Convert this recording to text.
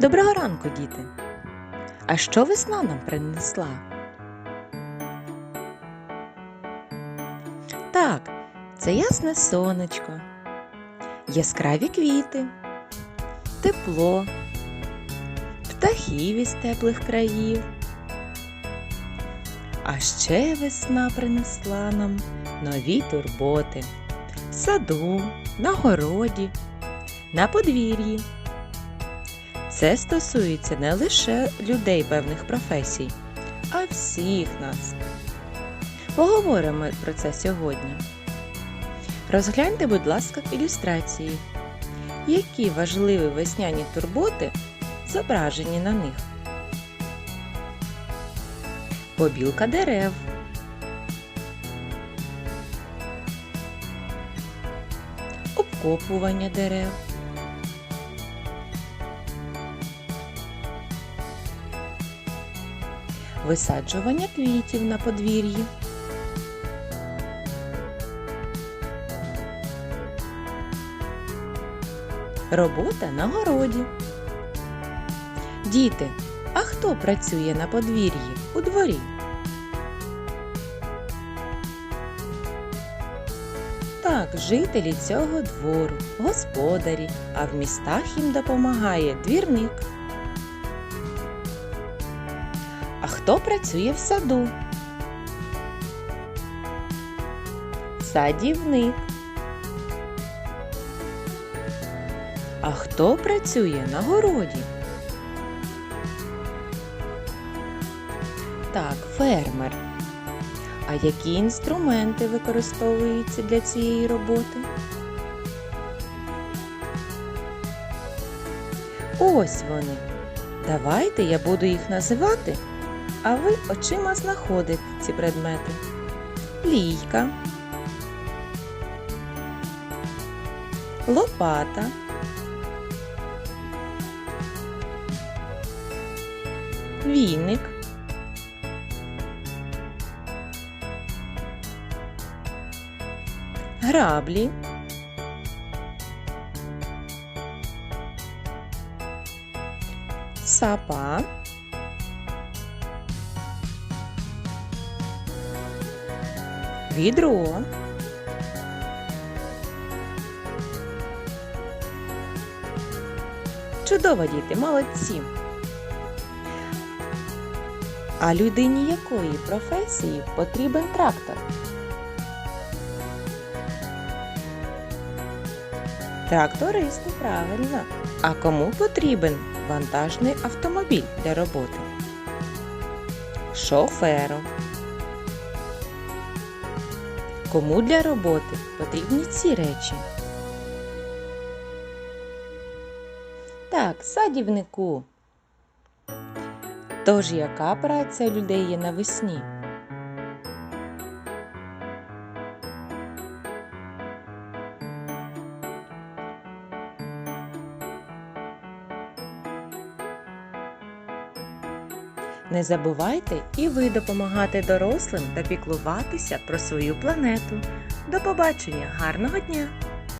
Доброго ранку, діти! А що весна нам принесла? Так, це ясне сонечко, яскраві квіти, тепло, птахів із теплих країв. А ще весна принесла нам нові турботи в саду, на городі, на подвір'ї. Це стосується не лише людей певних професій, а всіх нас. Поговоримо про це сьогодні. Розгляньте, будь ласка, ілюстрації, які важливі весняні турботи зображені на них. Побілка дерев. Обкопування дерев. Висаджування квітів на подвір'ї. Робота на городі. Діти, а хто працює на подвір'ї у дворі? Так, жителі цього двору, господарі, а в містах їм допомагає двірник. Хто працює в саду? Садівник. А хто працює на городі? Так, фермер. А які інструменти використовуються для цієї роботи? Ось вони. Давайте я буду їх називати, а ви очима знаходите ці предмети. Лійка, лопата, віник, граблі, сапа, відро, Чудово, діти, молодці. А людині якої професії потрібен трактор? Трактористу, правильно. А кому потрібен вантажний автомобіль для роботи? Шоферу. Кому для роботи потрібні ці речі? Так, садівнику. Тож яка праця людей є навесні? Не забувайте і ви допомагати дорослим та піклуватися про свою планету. До побачення, гарного дня!